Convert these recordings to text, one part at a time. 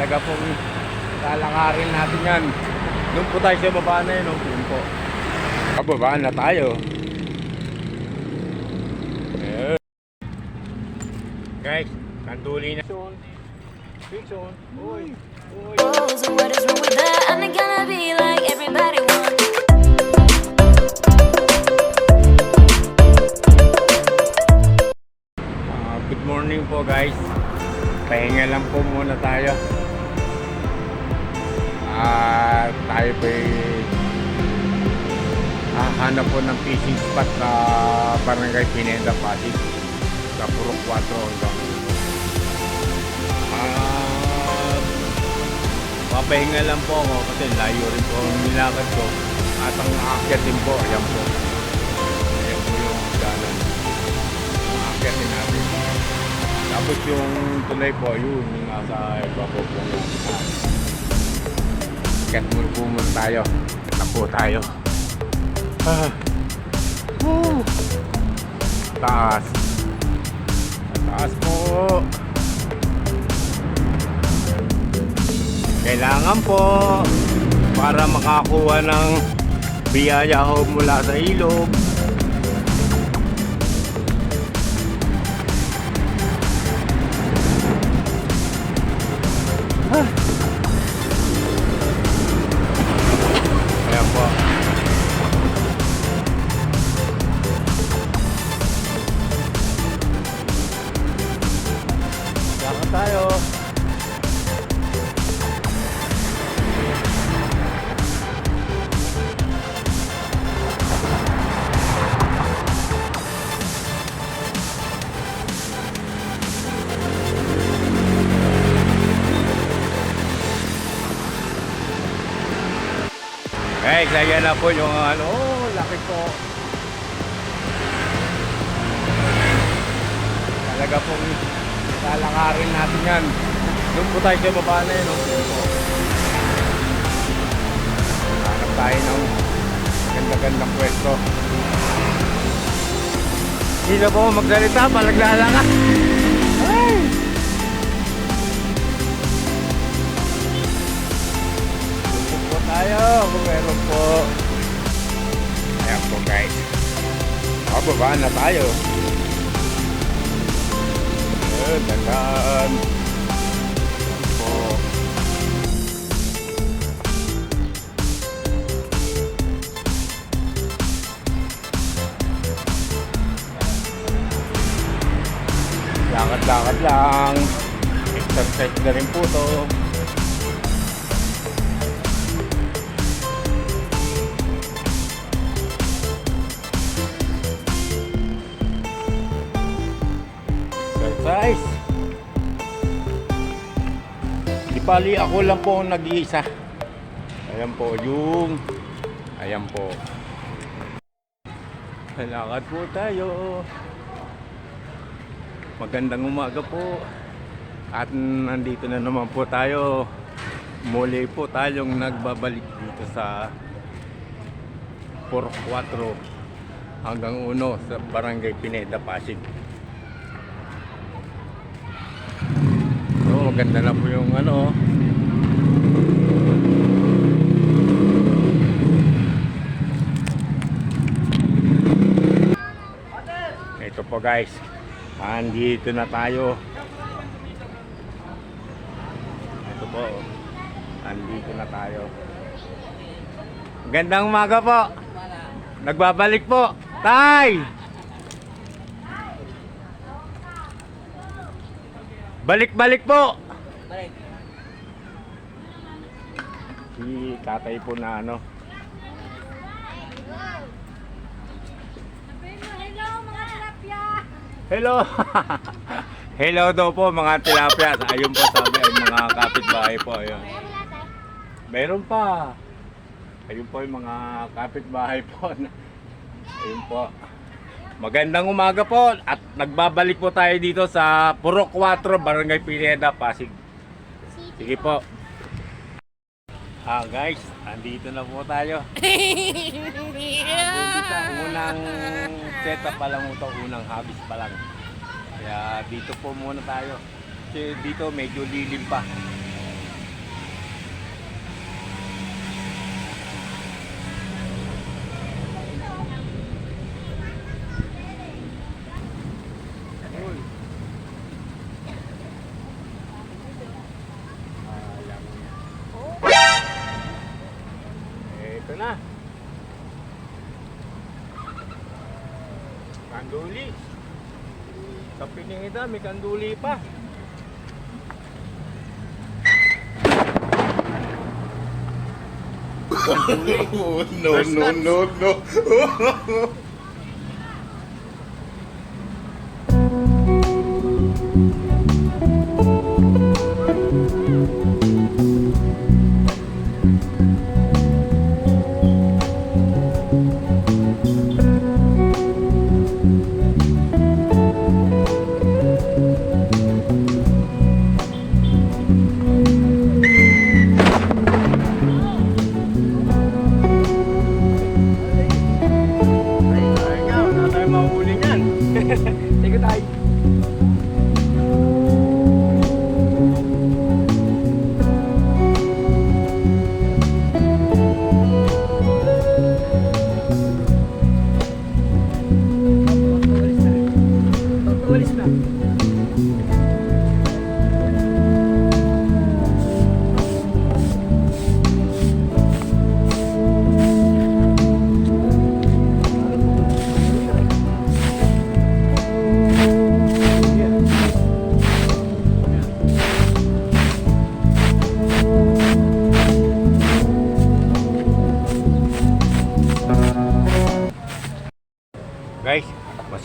Talaga pong lalakarin natin yan. Doon po tayo sa baba na yun. oh. Yun po. Kababaan na tayo. Ayun. Guys, kanduli na. Soon. Soon. Uy. Uy. So what is wrong with that? I'm not gonna be like everybody wants. Ah, good morning po guys. Pahinga lang po muna tayo. At tayo po hahanap po ng fishing spot sa Barangay Pineda Pasig sa Purok 4 hanggang Ah, papahinga lang po ako kasi layo rin po ang nilakad ko. At ang aakyat din po ayan po. Ayan po yung dalan aakyatin natin. Tapos yung tulay po, yun, yung nasa ibabaw po ng uh, Po muna tayo. Napo tayo. Ah. Woo. Taas. Taas po. Kailangan po para makakuha ng biyaya ho mula sa ilog Guys, ayan na po yung ano, oh, laki po. Talaga pong lalakarin natin yan. Doon po tayo sa baba na yun. Hanap tayo ng ganda-gandang pwesto. Hindi na po magsalita, palaglalaka. Ay! Tayo, kung meron po. Ayan po guys. Bababa na tayo. Ayan po. Lakad-lakad lang. Exercise na rin po to. Bali ako lang po ang nag-iisa. Ayan po yung Ayan po. Lakad po tayo. Magandang umaga po. At nandito na naman po tayo. Muli po tayong nagbabalik dito sa Purok 4 hanggang 1 sa Barangay Pineda, Pasig. Maganda na po yung ano. Ito po guys. Andito na tayo. Ito po. Andito na tayo. Gandang umaga po. Nagbabalik po. Tay! Balik-balik po. Si tatay po na ano. Hello, mga tilapia! Hello! Hello daw po mga tilapia. Ayun po sabi ay mga kapitbahay po. Ayun. Meron pa. Ayun po yung mga kapitbahay po. Ayun po. Magandang umaga po at nagbabalik po tayo dito sa Purok 4, Barangay Pineda, Pasig. Sige po. Ah guys, andito na po tayo. Andito sa unang setup pa lang ito, unang habis pa lang. Kaya dito po muna tayo. Kasi dito medyo lilim pa. na. Kanduli. Sa Piningida, may kanduli pa. Kanduli. oh, no, no, no, no.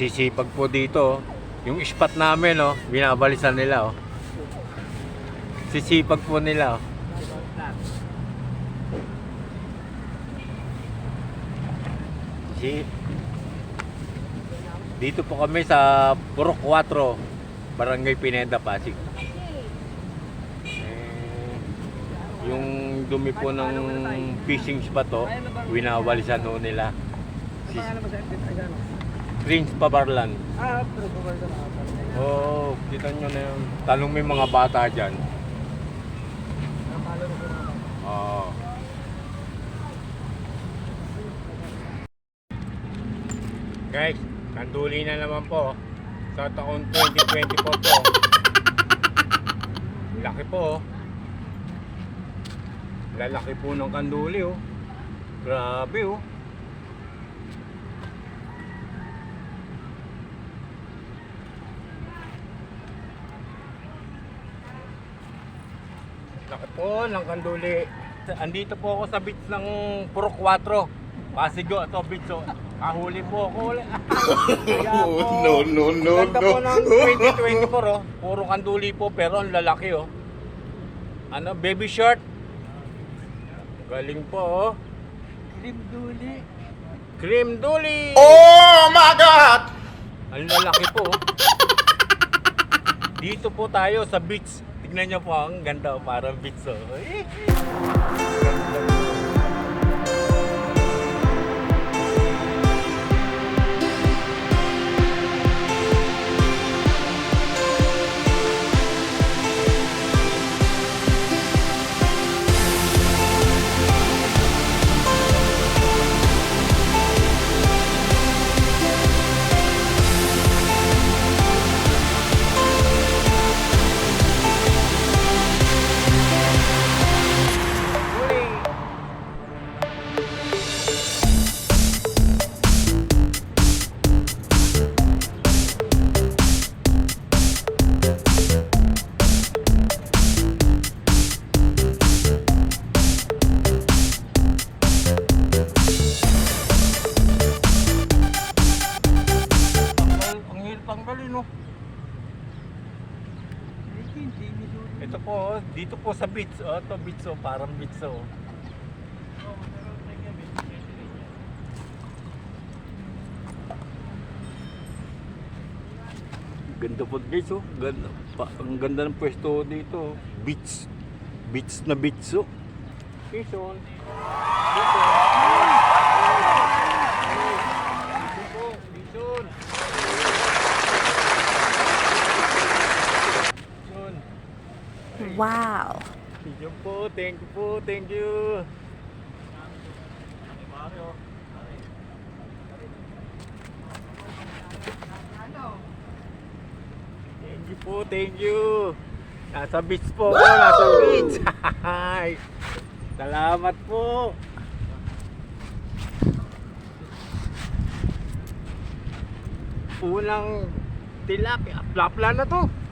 masisipag po dito. oh. Yung spot namin, oh, binabalisan nila, oh. Sisipag po nila, oh. Si Dito po kami sa Purok 4, Barangay Pineda, Pasig. Eh, yung dumi po ng fishing spot, oh, winawalisan nila. Si Prince Pabarlan. Ah, pero bukal ka na. Oo, oh, kita nyo na yun. Talong may mga bata dyan. Oo. Guys, nanduli na naman po sa taon 2024 po. Laki po. oh. Lalaki po ng kanduli oh. Grabe oh. Po ng kanduli. Andito po ako sa beach ng Purok 4. Pasigo ito beach. So, kahuli po ako. ulit. Kaya po, Oh, no, no, no, Ganda po no. ng 2024 oh. Puro kanduli po pero ang lalaki oh. Ano, baby short. Galing po oh. Lim duli. Cream duli. Oh my God! Ang lalaki po. oh. Dito po tayo sa beach. Tignan niyo po ang ganda, parang beach po sa beach. Oh, ito beach oh, parang beach oh. Ganda po guys oh. Ganda, pa, ang ganda ng pwesto dito. Beach. Beach na beach oh. Quezon. Quezon. Dito po, Quezon. Quezon. Wow. Thank you po, thank you po, thank you. Thank you po, thank you. Nasa beach po ako, nasa beach. Hi. Salamat po. Po, unang tilapia. Plapla na to.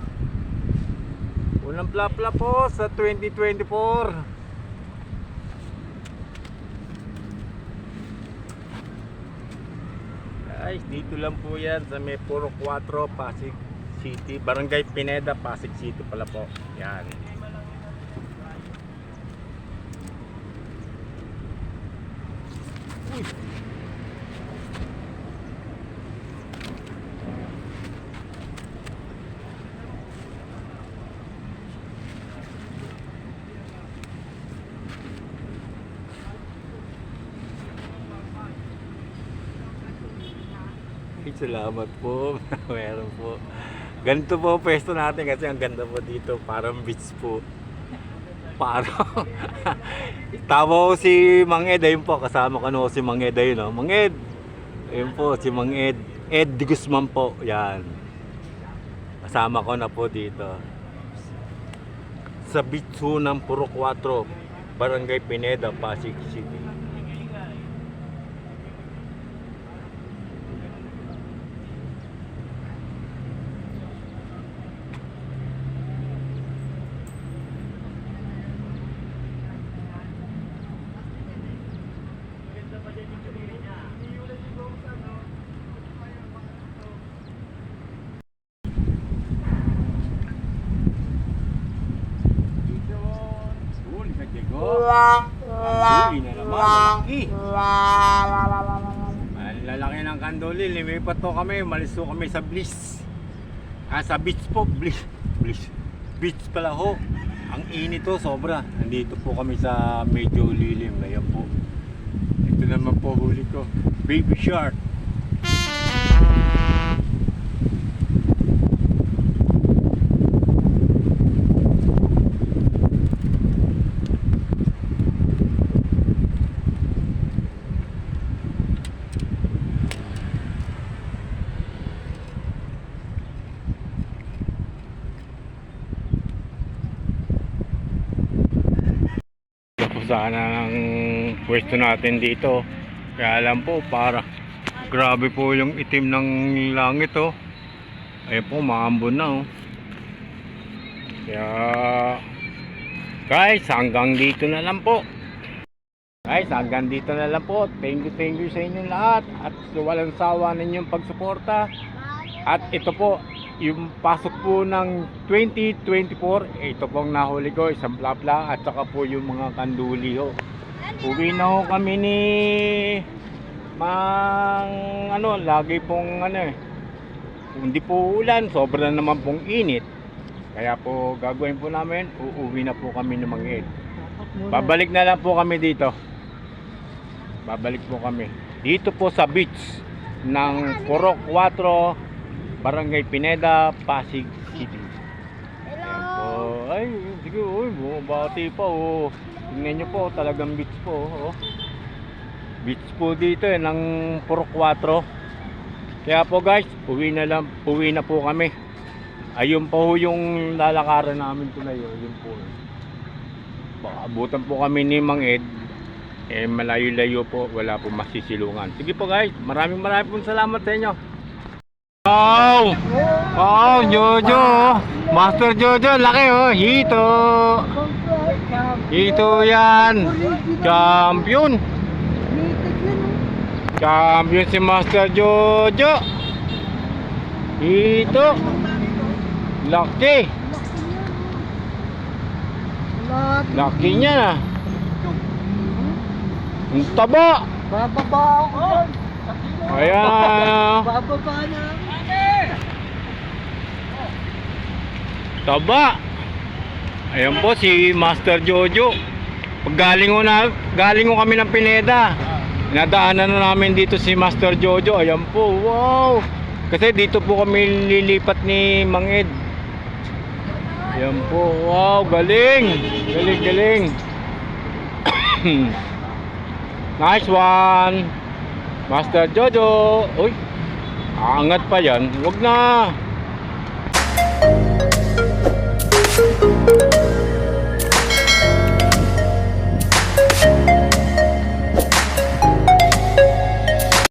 Unang plapla po sa 2024. Guys, dito lang po yan sa may Puro 4, Pasig City. Barangay Pineda, Pasig City pala po. Yan. Uy. Ay, Salamat po. Meron po. Ganito po pwesto natin kasi ang ganda po dito. Parang beach po. Parang. Tama ko si Mang Ed. Ayun po. Kasama ko na si Mang Ed. Ayun, no? Mang Ed. Ayun po, si Mang Ed. Ed Guzman po. Yan. Kasama ko na po dito. Sa beach po ng Puro 4. Barangay Pineda, Pasig City. Huli ka, Huli na naman. Malaki. Ang lalaki ng kandoli. Lumipat to kami. Malis to kami sa Bliss. Ah, sa beach po. Bliss. Bliss. Beach pala ho. Ang init to, sobra. Nandito po kami sa medyo lilim. Ayan po. Ito naman po huli ko. Baby shark. Ito po sana ang pwesto natin dito. Kaya alam po, para grabe po yung itim ng langit oh. Ayun po, maambon na oh. Kaya guys, hanggang dito na lang po. Guys, hanggang dito na lang po. Thank you, thank you sa inyong lahat. At walang sawa ninyong pagsuporta. At ito po, yung pasok po ng 2024, ito pong nahuli ko, isang plapla at saka po yung mga kanduli ho. Uwi na ho kami ni mang ano, lagi pong ano eh. Hindi po ulan, sobra naman pong init. Kaya po gagawin po namin, uuwi na po kami ng mga ed. Babalik na lang po kami dito. Babalik po kami. Dito po sa beach ng Purok 4, Barangay Pineda, Pasig City. Po. Ay, sige, uy, bumabati pa, oh. Tingnan nyo po, talagang beach po, oh. Beach po dito, eh, ng Purok 4. Kaya po guys, uwi na lang, uwi na po kami. Ayun po ho yung lalakaran namin tuloy, oh. Yun po. Baka Abutan po kami ni Mang Ed. Eh, malayo-layo po, wala po masisilungan. Sige po guys, maraming maraming salamat sa inyo. Wow! Wow, Jojo! Master Jojo, laki oh! Hito! Hito yan! Champion! Champion si Master Jojo! Hito! Laki! Laki niya na! Ang taba! Bababa ako. Ayan! Bababa na. Taba. Ayan po si Master Jojo. Pag ko na, galing ko kami ng Pineda. Nadaanan na namin dito si Master Jojo. Ayan po, wow. Kasi dito po kami lilipat ni Mang Ed. Ayan po, wow, galing. Galing, galing. nice one. Master Jojo. Uy, angat pa yan. Huwag na. thank you